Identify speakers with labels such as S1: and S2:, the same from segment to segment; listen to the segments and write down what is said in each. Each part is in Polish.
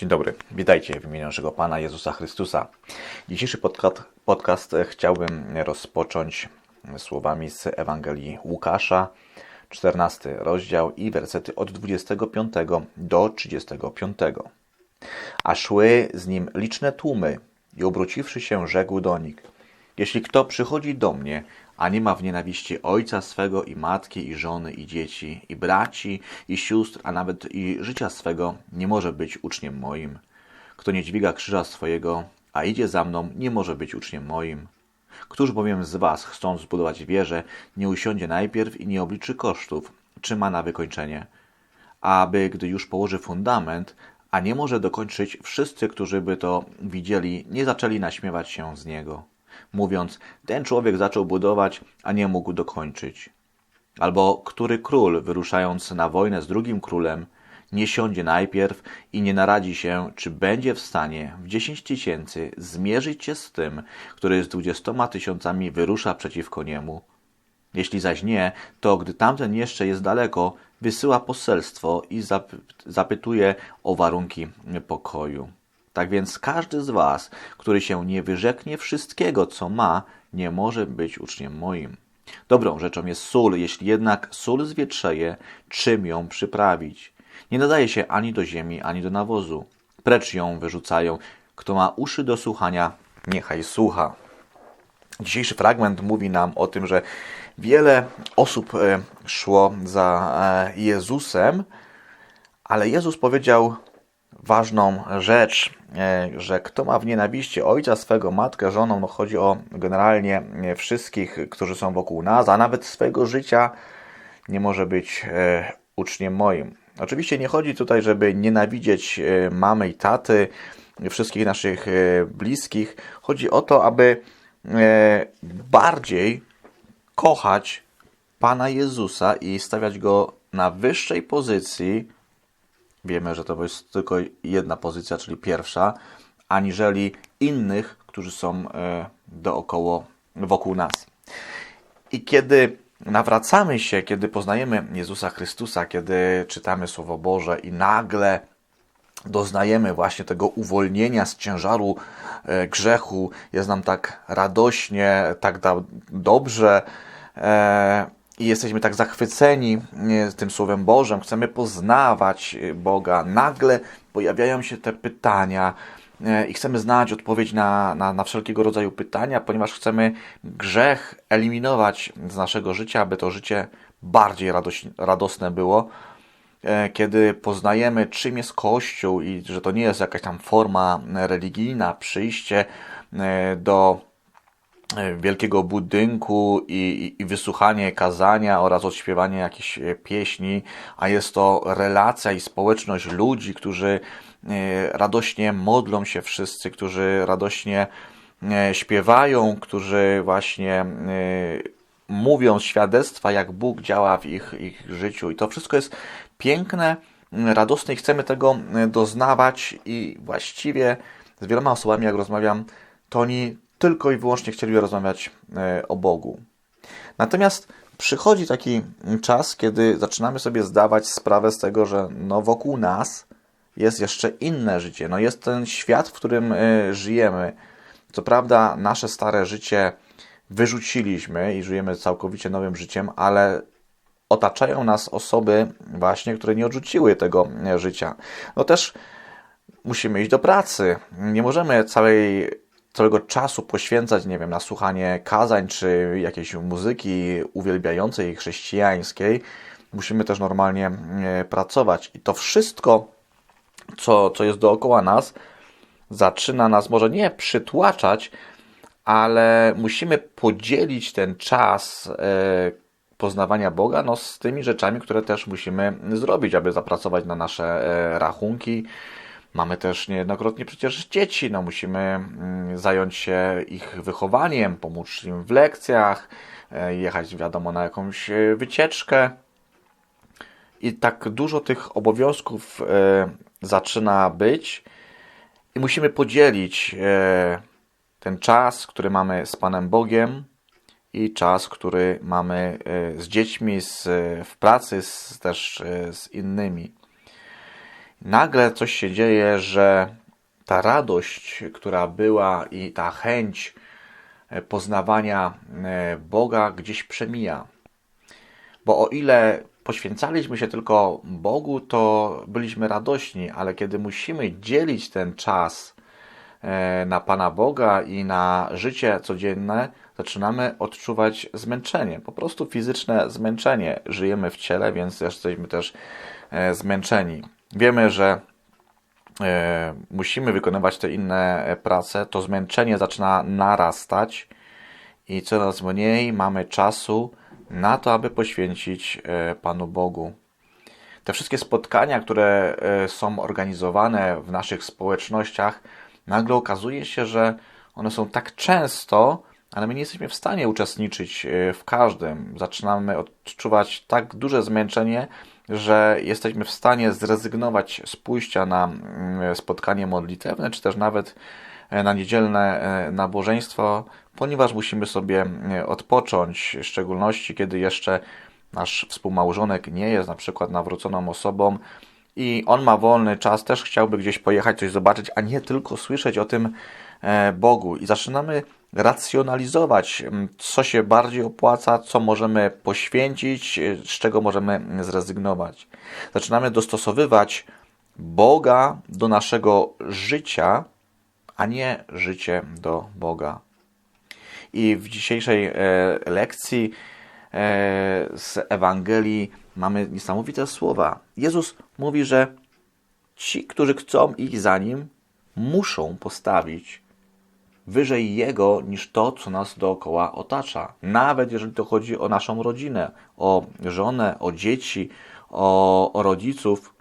S1: Dzień dobry, witajcie w imieniu naszego Pana Jezusa Chrystusa. Dzisiejszy podcast, podcast chciałbym rozpocząć słowami z Ewangelii Łukasza, 14 rozdział i wersety od 25 do 35. A szły z nim liczne tłumy i obróciwszy się, rzekł do nich: Jeśli kto przychodzi do mnie, a nie ma w nienawiści ojca swego i matki i żony i dzieci i braci i sióstr, a nawet i życia swego, nie może być uczniem moim. Kto nie dźwiga krzyża swojego, a idzie za mną, nie może być uczniem moim. Któż bowiem z was, chcąc zbudować wieżę, nie usiądzie najpierw i nie obliczy kosztów, czy ma na wykończenie? Aby, gdy już położy fundament, a nie może dokończyć, wszyscy, którzy by to widzieli, nie zaczęli naśmiewać się z niego mówiąc: Ten człowiek zaczął budować, a nie mógł dokończyć. Albo który król, wyruszając na wojnę z drugim królem, nie siądzie najpierw i nie naradzi się, czy będzie w stanie w dziesięć tysięcy zmierzyć się z tym, który z dwudziestoma tysiącami wyrusza przeciwko niemu. Jeśli zaś nie, to gdy tamten jeszcze jest daleko, wysyła poselstwo i zapytuje o warunki pokoju. Tak więc każdy z was, który się nie wyrzeknie wszystkiego, co ma, nie może być uczniem moim. Dobrą rzeczą jest sól, jeśli jednak sól zwietrzeje, czym ją przyprawić? Nie nadaje się ani do ziemi, ani do nawozu. Precz ją wyrzucają. Kto ma uszy do słuchania, niechaj słucha. Dzisiejszy fragment mówi nam o tym, że wiele osób e, szło za e, Jezusem, ale Jezus powiedział ważną rzecz, e, że kto ma w nienawiści ojca swego, matkę, żoną, no chodzi o generalnie e, wszystkich, którzy są wokół nas, a nawet swojego życia, nie może być e, uczniem moim. Oczywiście nie chodzi tutaj, żeby nienawidzieć mamy i taty, wszystkich naszych bliskich. Chodzi o to, aby bardziej kochać Pana Jezusa i stawiać Go na wyższej pozycji wiemy, że to jest tylko jedna pozycja, czyli pierwsza, aniżeli innych, którzy są e, dookoła, wokół nas. I kiedy nawracamy się, kiedy poznajemy Jezusa Chrystusa, kiedy czytamy Słowo Boże i nagle doznajemy właśnie tego uwolnienia z ciężaru e, grzechu, jest nam tak radośnie, tak dobrze, e, i jesteśmy tak zachwyceni tym Słowem Bożym, chcemy poznawać e, Boga, nagle pojawiają się te pytania e, i chcemy znać odpowiedź na, na, na wszelkiego rodzaju pytania, ponieważ chcemy grzech eliminować z naszego życia, aby to życie bardziej radoś, radosne było. E, kiedy poznajemy, czym jest Kościół i że to nie jest jakaś tam forma religijna, przyjście do E, wielkiego budynku i, i, wysłuchanie kazania oraz odśpiewanie jakiejś e, pieśni, a jest to relacja i społeczność ludzi, którzy e, radośnie modlą się wszyscy, którzy radośnie śpiewają, którzy właśnie mówią świadectwa, jak Bóg działa w ich, ich życiu. I to wszystko jest piękne, radosne i chcemy tego doznawać i właściwie z wieloma osobami, jak rozmawiam, to oni tylko i wyłącznie chcieli rozmawiać e, o Bogu. Natomiast przychodzi taki czas, kiedy zaczynamy sobie zdawać sprawę z tego, że no wokół nas jest jeszcze inne życie. No jest ten świat, w którym e, żyjemy. Co prawda, nasze stare życie wyrzuciliśmy i żyjemy całkowicie nowym życiem, ale otaczają nas osoby właśnie, które nie odrzuciły tego e, życia. No też musimy iść do pracy. Nie możemy całej całego czasu poświęcać, nie wiem, na słuchanie kazań czy jakiejś muzyki uwielbiającej chrześcijańskiej, musimy też normalnie e, pracować. I to wszystko, co, co jest dookoła nas, zaczyna nas może nie przytłaczać, ale musimy podzielić ten czas e, poznawania Boga no, z tymi rzeczami, które też musimy zrobić, aby zapracować na nasze e, rachunki, Mamy też niejednokrotnie przecież dzieci, no musimy mm, zająć się ich wychowaniem, pomóc im w lekcjach, e, jechać wiadomo na jakąś e, wycieczkę. I tak dużo tych obowiązków e, zaczyna być i musimy podzielić ten czas, który mamy z Panem Bogiem i czas, który mamy z dziećmi, z, w pracy, z, też z innymi. Nagle coś się dzieje, że ta radość, która była i ta chęć e, poznawania e, Boga gdzieś przemija. Bo o ile poświęcaliśmy się tylko Bogu, to byliśmy radośni, ale kiedy musimy dzielić ten czas e, na Pana Boga i na życie codzienne, zaczynamy odczuwać zmęczenie, po prostu fizyczne zmęczenie. Żyjemy w ciele, więc jesteśmy też zmęczeni. Wiemy, że E, musimy wykonywać te inne e, prace, to zmęczenie zaczyna narastać i coraz mniej mamy czasu na to, aby poświęcić e, Panu Bogu. Te wszystkie spotkania, które są organizowane w naszych społecznościach, nagle okazuje się, że one są tak często, ale my nie jesteśmy w stanie uczestniczyć w każdym. Zaczynamy odczuwać tak duże zmęczenie, że jesteśmy w stanie zrezygnować z pójścia na mm, spotkanie modlitewne, czy też nawet e, na niedzielne e, nabożeństwo, ponieważ musimy sobie e, odpocząć, w szczególności kiedy jeszcze nasz współmałżonek nie jest na przykład nawróconą osobą i on ma wolny czas, też chciałby gdzieś pojechać, coś zobaczyć, a nie tylko słyszeć o tym Bogu. I zaczynamy racjonalizować, mm, co się bardziej opłaca, co możemy poświęcić, y, z czego możemy zrezygnować. Zaczynamy dostosowywać Boga do naszego życia, a nie życie do Boga. I w dzisiejszej e, lekcji e, z Ewangelii mamy niesamowite słowa. Jezus mówi, że ci, którzy chcą iść za nim, muszą postawić wyżej Jego niż to, co nas dookoła otacza. Nawet jeżeli to chodzi o naszą rodzinę, o żonę, o dzieci, o, o rodziców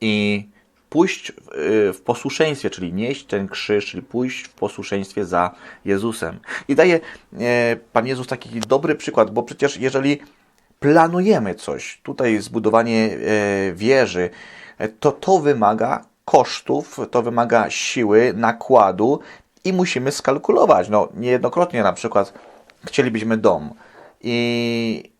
S1: i pójść w, w, posłuszeństwie, czyli nieść ten krzyż, czyli pójść w posłuszeństwie za Jezusem. I daje e, Pan Jezus taki dobry przykład, bo przecież jeżeli planujemy coś, tutaj zbudowanie e, wieży, e, to to wymaga kosztów, to wymaga siły, nakładu i musimy skalkulować. No, niejednokrotnie na przykład chcielibyśmy dom i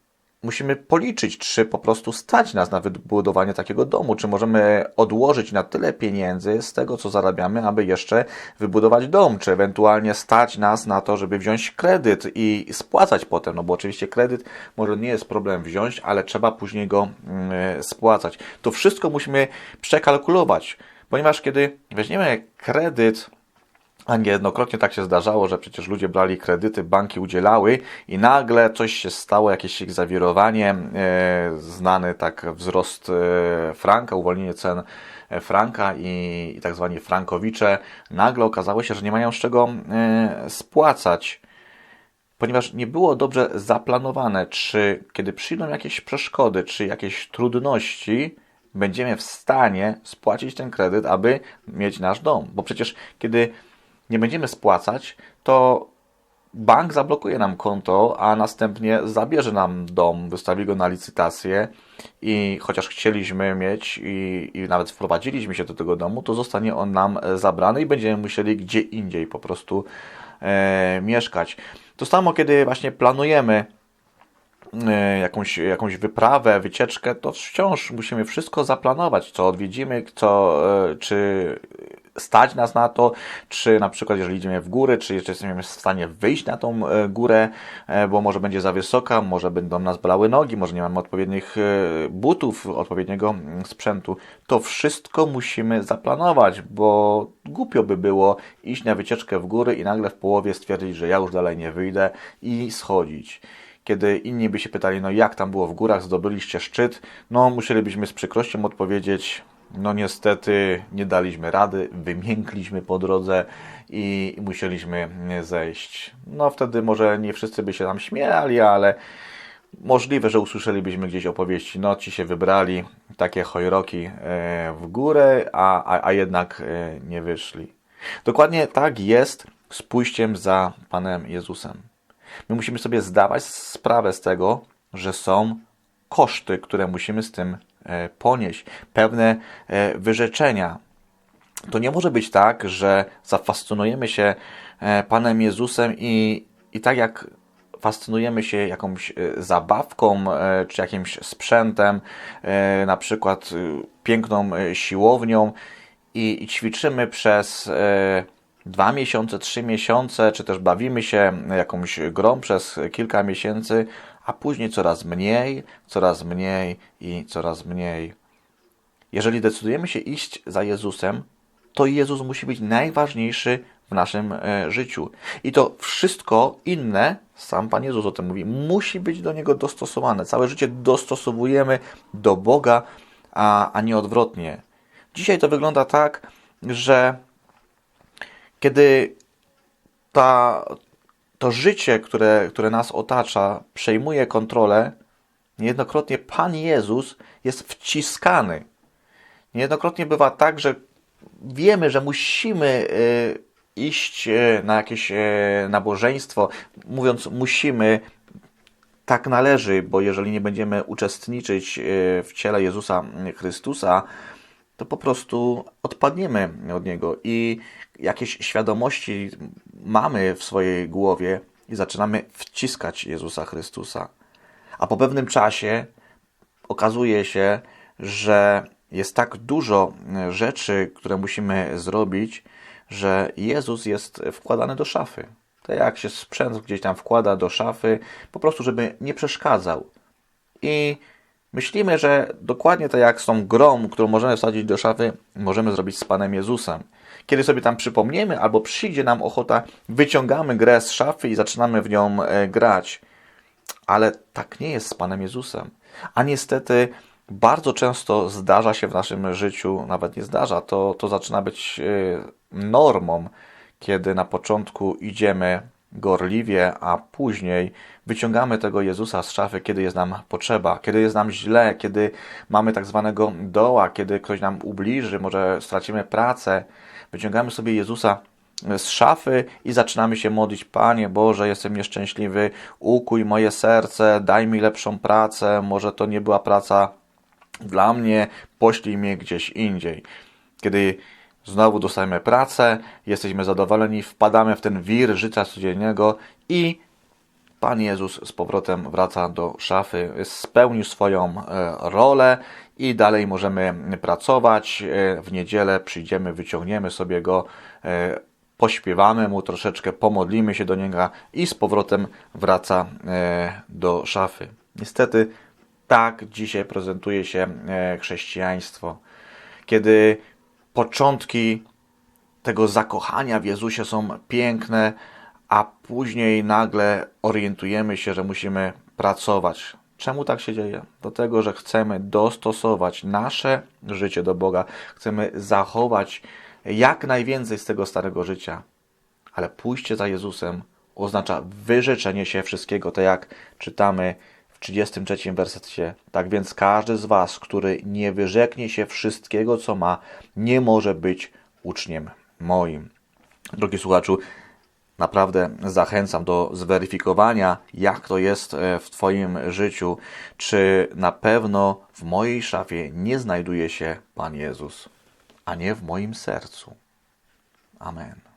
S1: musimy policzyć, czy po prostu stać nas na wybudowanie takiego domu, czy możemy odłożyć na tyle pieniędzy z tego, co zarabiamy, aby jeszcze wybudować dom, czy ewentualnie stać nas na to, żeby wziąć kredyt i spłacać potem, no bo oczywiście kredyt może nie jest problem wziąć, ale trzeba później go mm, spłacać. To wszystko musimy przekalkulować, ponieważ kiedy weźmiemy kredyt a niejednokrotnie tak się zdarzało, że przecież ludzie brali kredyty, banki udzielały i nagle coś się stało, jakieś ich zawirowanie, e, znany tak wzrost e, franka, uwolnienie cen e, franka i, i tak zwani frankowicze. Nagle okazało się, że nie mają z czego spłacać, ponieważ nie było dobrze zaplanowane, czy kiedy przyjdą jakieś przeszkody, czy jakieś trudności, będziemy w stanie spłacić ten kredyt, aby mieć nasz dom. Bo przecież kiedy nie będziemy spłacać, to bank zablokuje nam konto, a następnie zabierze nam dom, wystawi go na licytację i chociaż chcieliśmy mieć i, i, nawet wprowadziliśmy się do tego domu, to zostanie on nam zabrany i będziemy musieli gdzie indziej po prostu e, mieszkać. To samo, kiedy właśnie planujemy jakąś, jakąś wyprawę, wycieczkę, to wciąż musimy wszystko zaplanować, co odwiedzimy, co, e, czy stać nas na to, czy na przykład jeżeli idziemy w górę, czy jeszcze jesteśmy w stanie wyjść na tą e, górę, e, bo może będzie za wysoka, może będą nas bolały nogi, może nie mamy odpowiednich e, butów, odpowiedniego mm, sprzętu. To wszystko musimy zaplanować, bo głupio by było iść na wycieczkę w góry i nagle w połowie stwierdzić, że ja już dalej nie wyjdę i schodzić kiedy inni by się pytali, no jak tam było w górach, zdobyliście szczyt, no musielibyśmy z przykrością odpowiedzieć, no niestety nie daliśmy rady, wymiękliśmy po drodze i musieliśmy zejść. No wtedy może nie wszyscy by się tam śmiali, ale możliwe, że usłyszelibyśmy gdzieś opowieści, no ci się wybrali, takie chojroki e, w górę, a, a, a jednak e, nie wyszli. Dokładnie tak jest z pójściem za Panem Jezusem. My musimy sobie zdawać sprawę z tego, że są koszty, które musimy z tym E, ponieść, pewne e, wyrzeczenia. To nie może być tak, że zafascynujemy się e, Panem Jezusem i, i tak jak fascynujemy się jakąś zabawką czy jakimś sprzętem, na przykład piękną siłownią i, i ćwiczymy przez dwa miesiące, trzy miesiące, czy też bawimy się jakąś grą przez kilka miesięcy, a później coraz mniej, coraz mniej i coraz mniej. Jeżeli decydujemy się iść za Jezusem, to Jezus musi być najważniejszy w naszym e, życiu. I to wszystko inne, sam Pan Jezus o tym mówi, musi być do Niego dostosowane. Całe życie dostosowujemy do Boga, a, a nie odwrotnie. Dzisiaj to wygląda tak, że kiedy ta, to życie, które, które nas otacza, przejmuje kontrolę, niejednokrotnie Pan Jezus jest wciskany. Niejednokrotnie bywa tak, że wiemy, że musimy y, iść y, na jakieś y, nabożeństwo. Mówiąc musimy, tak należy, bo jeżeli nie będziemy uczestniczyć w ciele Jezusa Chrystusa, to po prostu odpadniemy od Niego i jakieś świadomości mamy w swojej głowie i zaczynamy wciskać Jezusa Chrystusa. A po pewnym czasie okazuje się, że jest tak dużo rzeczy, które musimy zrobić, że Jezus jest wkładany do szafy. To jak się sprzęt gdzieś tam wkłada do szafy, po prostu, żeby nie przeszkadzał. I myślimy, że dokładnie tak jak z tą grą, którą możemy wsadzić do szafy, możemy zrobić z Panem Jezusem. Kiedy sobie tam przypomniemy, albo przyjdzie nam ochota, wyciągamy grę z szafy i zaczynamy w nią e, grać. Ale tak nie jest z Panem Jezusem. A niestety bardzo często zdarza się w naszym życiu, nawet nie zdarza, to, to zaczyna być e, normą, kiedy na początku idziemy gorliwie, a później wyciągamy tego Jezusa z szafy, kiedy jest nam potrzeba, kiedy jest nam źle, kiedy mamy tak zwanego doła, kiedy ktoś nam ubliży, może stracimy pracę. Wyciągamy sobie Jezusa z szafy i zaczynamy się modlić: Panie Boże, jestem nieszczęśliwy, ukuj moje serce, daj mi lepszą pracę. Może to nie była praca dla mnie, poślij mnie gdzieś indziej. Kiedy znowu dostajemy pracę, jesteśmy zadowoleni, wpadamy w ten wir życia codziennego i Pan Jezus z powrotem wraca do szafy, spełnił swoją e, rolę i dalej możemy pracować. E, W niedzielę przyjdziemy, wyciągniemy sobie go, e, pośpiewamy mu troszeczkę, pomodlimy się do niego i z powrotem wraca do szafy. Niestety tak dzisiaj prezentuje się chrześcijaństwo. Kiedy początki tego zakochania w Jezusie są piękne, a później nagle orientujemy się, że musimy pracować. Czemu tak się dzieje? Dlatego, że chcemy dostosować nasze życie do Boga, chcemy zachować jak najwięcej z tego starego życia. Ale pójście za Jezusem oznacza wyrzeczenie się wszystkiego, tak jak czytamy 33 wersecie. Tak więc każdy z Was, który nie wyrzeknie się wszystkiego, co ma, nie może być uczniem moim. Drogi słuchaczu, naprawdę zachęcam do zweryfikowania, jak to jest e, w Twoim życiu, czy na pewno w mojej szafie nie znajduje się Pan Jezus, a nie w moim sercu. Amen.